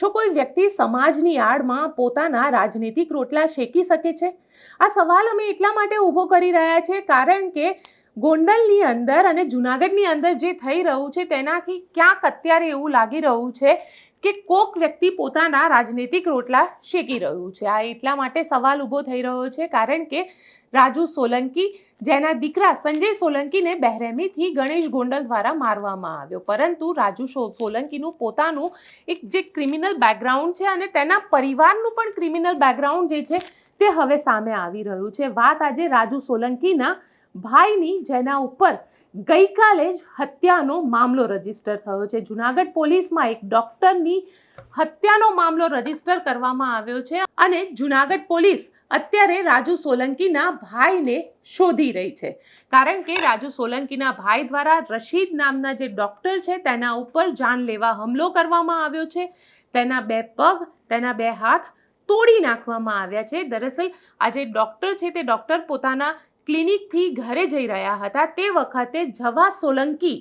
શું કોઈ વ્યક્તિ સમાજની આડમાં પોતાના રાજનીતિક રોટલા શેકી શકે છે? આ સવાલ અમે એટલા માટે ઊભો કરી રહ્યા છે કારણ કે ગોંડલની અંદર અને જુનાગઢની અંદર જે થઈ રહ્યું છે તેનાથી ક્યાંક અત્યારે એવું લાગી રહ્યું છે કે કોક વ્યક્તિ પોતાના રાજનીતિક રોટલા શેકી રહ્યું છે. આ એટલા માટે સવાલ ઊભો થઈ રહ્યો છે કારણ કે રાજુ સોલંકી, જેના દીકરા સંજય સોલંકીને બહેરેમીથી ગણેશ ગોંડલ દ્વારા મારવામાં આવ્યો. પરંતુ રાજુ સોલંકીનું પોતાનું એક જે ક્રિમિનલ બેકગ્રાઉન્ડ છે અને તેના પરિવારનું પણ ક્રિમિનલ બેકગ્રાઉન્ડ જે છે તે હવે સામે આવી રહ્યું છે. વાત આજે રાજુ સોલંકીના ભાઈની, જેના ઉપર ગઈકાલે જ હત્યાનો મામલો રજિસ્ટર થયો છે. જુનાગઢ પોલીસમાં એક ડોક્ટરની હત્યાનો મામલો રજિસ્ટર કરવામાં આવ્યો છે અને જુનાગઢ પોલીસ અત્યારે રાજુ સોલંકીના ભાઈને શોધી રહી છે. કારણ કે રાજુ સોલંકીના ભાઈ દ્વારા રશીદ નામના જે ડોક્ટર છે તેના ઉપર જાનલેવા હુમલો કરવામાં આવ્યો છે. તેના બે પગ, તેના બે હાથ તોડી નાખવામાં આવ્યા છે. દરઅસલ આ જે ડોક્ટર છે તે ડોક્ટર પોતાના ક્લિનિકથી ઘરે જઈ રહ્યા હતા તે વખતે જવા સોલંકી,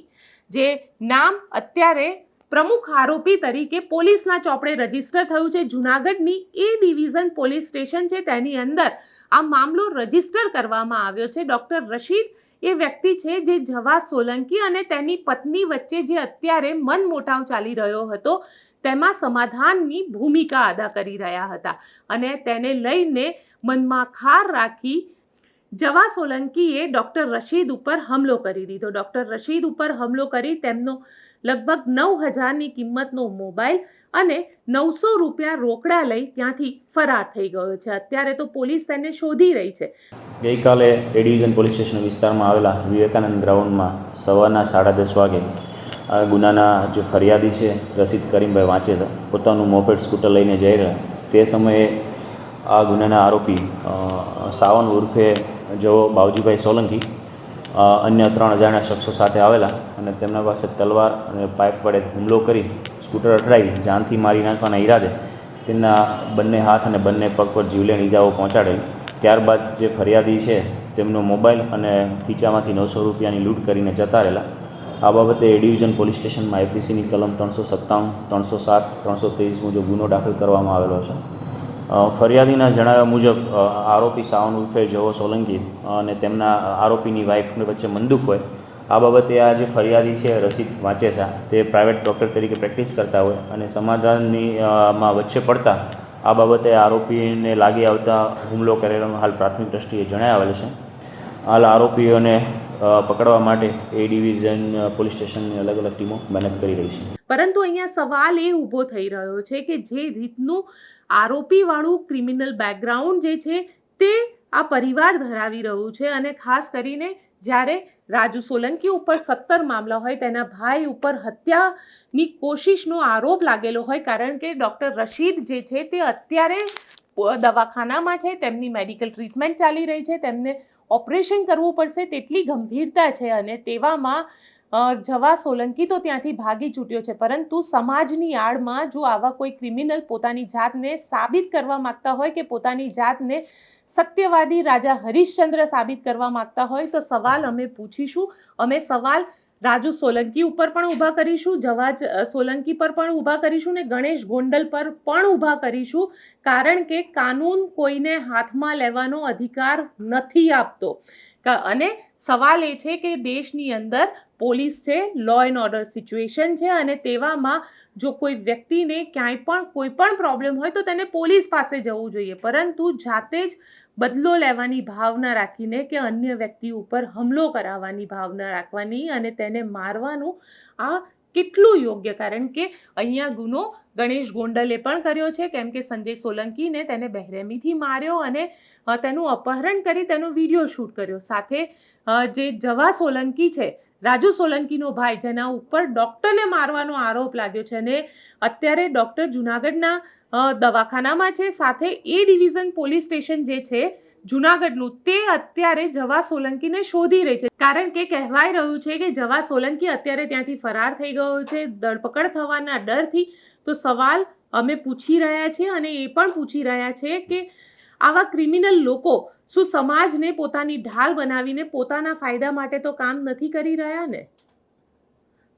જે નામ અત્યારે પ્રમુખ આરોપી તરીકે પોલીસના ચોપડે રજિસ્ટર થયું છે. જુનાગઢની એ ડિવિઝન પોલીસ સ્ટેશન છે. તેની અંદર આ મામલો રજિસ્ટર કરવામાં આવ્યો છે. ડૉક્ટર રશીદ એ વ્યક્તિ છે જે જવા સોલંકી અને તેની પત્ની વચ્ચે જે અત્યારે મન મોટાવ ચાલી રહ્યો હતો, તેમાં સમાધાનની ભૂમિકા અદા કરી રહ્યા હતા અને તેને લઈને મનમાં ખાર રાખી જવા સોલંકીએ ડૉક્ટર રશીદ ઉપર હુમલો કરી દીધો. ડૉક્ટર રશીદ ઉપર હુમલો કરી તેમનો લગભગ નવ હજારની કિંમતનો મોબાઈલ અને નવસો રૂપિયા રોકડા લઈ ત્યાંથી ફરાર થઈ ગયો છે. અત્યારે તો પોલીસ તેને શોધી રહી છે. ગઈકાલે એ ડિવિઝન પોલીસ સ્ટેશન વિસ્તારમાં આવેલા વિવેકાનંદ ગ્રાઉન્ડમાં સવારના સાડા દસ વાગે ગુનાના જે ફરિયાદી છે રસીદ કરીમભાઈ વાંચે છે, પોતાનું મોપેડ સ્કૂટર લઈને જઈ રહ્યા. તે સમયે આ ગુનાના આરોપી સાવન ઉર્ફે જો બાવજીભાઈ સોલંકી અન્ય ત્રણ અજાણ્યા શખ્સો સાથે આવેલા અને તેમના પાસે તલવાર અને પાઇપ વડે હુમલો કરી સ્કૂટર અટડાવી જાનથી મારી નાખવાના ઈરાદે તેમના બંને હાથ અને બંને પગ પર જીવલેણ ઈજાઓ પહોંચાડેલી. ત્યારબાદ જે ફરિયાદી છે, તેમનો મોબાઈલ અને ખીચામાંથી નવસો રૂપિયાની લૂંટ કરીને જતા રહેલા. આ બાબતે એ ડિવિઝન પોલીસ સ્ટેશનમાં એફીસીની કલમ ત્રણસો સત્તાણું, ત્રણસો સાત, ત્રણસો ત્રેવીસ મુજબ ગુનો દાખલ કરવામાં આવેલો છે. ફરિયાદીના જણાવ્યા મુજબ આરોપી સાવન ઉર્ફે જવો સોલંકી અને તેમના આરોપીની વાઇફની વચ્ચે મંદુક હોય. આ બાબતે આ જે ફરિયાદી છે રસીદ વાંચેસા, તે પ્રાઇવેટ ડૉક્ટર તરીકે પ્રેક્ટિસ કરતા હોય અને સમાધાનની માં વચ્ચે પડતા આ બાબતે આરોપીને લાગી આવતા હુમલો કરેલો હાલ પ્રાથમિક દ્રષ્ટિએ જણાવેલ છે. હાલ આરોપીઓને પકડવા માટે એ ડિવિઝન પોલીસ સ્ટેશનની અલગ અલગ ટીમો મહેનત કરી રહી છે. પરંતુ અહીંયા સવાલ એ ઊભો થઈ રહ્યો છે કે જે રીતનું આરોપીવાળું ક્રિમિનલ બેકગ્રાઉન્ડ જે છે તે આ પરિવાર ધરાવી રહ્યું છે અને ખાસ કરીને જ્યારે રાજુ સોલંકી ઉપર સત્તર મામલા હોય, તેના ભાઈ ઉપર હત્યાની કોશિશનો આરોપ લાગેલો હોય, કારણ કે ડૉક્ટર રશીદ જે છે તે અત્યારે દવાખાનામાં છે, તેમની મેડિકલ ટ્રીટમેન્ટ ચાલી રહી છે, તેમને ઓપરેશન કરવું પડશે, તેટલી ગંભીરતા છે અને તેવામાં જવા સોલંકી તો ત્યાંથી ભાગી છૂટ્યો છે, પરંતુ સમાજની આડમાં જો આવા કોઈ ક્રિમિનલ પોતાની જાતને સાબિત કરવા માગતા હોય કે પોતાની જાતને સત્યવાદી રાજા હરિશ્ચંદ્ર સાબિત કરવા માગતા હોય, તો સવાલ અમે પૂછીશું. અમે સવાલ રાજુ સોલંકી ઉપર પણ ઊભા કરીશું, જવાજ સોલંકી પર પણ ઊભા કરીશું ને ગણેશ ગોંડલ પર પણ ઊભા કરીશું, કારણ કે કાનૂન કોઈને હાથમાં લેવાનો અધિકાર નથી આપતો. અને સવાલ એ છે કે દેશની અંદર પોલીસ છે લો એન્ડ ઓર્ડર સિચ્યુએશન છે, અને તેવામાં જો કોઈ વ્યક્તિને ક્યાંય પણ કોઈ પણ પ્રોબ્લેમ હોય તો તેને પોલીસ પાસે જવું જોઈએ. પરંતુ જાતે જ બદલો લેવાની ભાવના રાખીને કે અન્ય વ્યક્તિ ઉપર હુમલો કરાવવાની ભાવના રાખવાની અને તેને મારવાનું આ કેટલું યોગ્ય? કારણ કે અહીંયા ગુનો ગણેશ ગોંડલે પણ કર્યો છે, કેમ કે સંજય સોલંકીને તેને બહેરેમીથી માર્યો અને તેનું અપહરણ કરી તેનો વીડિયો શૂટ કર્યો. સાથે જે જવા સોલંકી છે, રાજુ સોલંકીનો ભાઈ, જેના ઉપર ડૉક્ટરને મારવાનો આરોપ લાગ્યો છે અને અત્યારે ડૉક્ટર જુનાગઢના દવાખાનામાં છે, સાથે એ ડિવિઝન પોલીસ સ્ટેશન જે છે, જુનાગઢનું, તે અત્યારે જવા સોલંકીને શોધી રહી છે. કારણ કે કહેવાય રહ્યું છે કે જવા સોલંકી અત્યારે ત્યાંથી ફરાર થઈ ગયો છે, ધરપકડ થવાના ડરથી. તો સવાલ અમે પૂછી રહ્યા છીએ અને એ પણ પૂછી રહ્યા છે કે આવા ક્રિમિનલ લોકો શું સમાજને પોતાની ઢાલ બનાવીને પોતાના ફાયદા માટે તો કામ નથી કરી રહ્યા ને?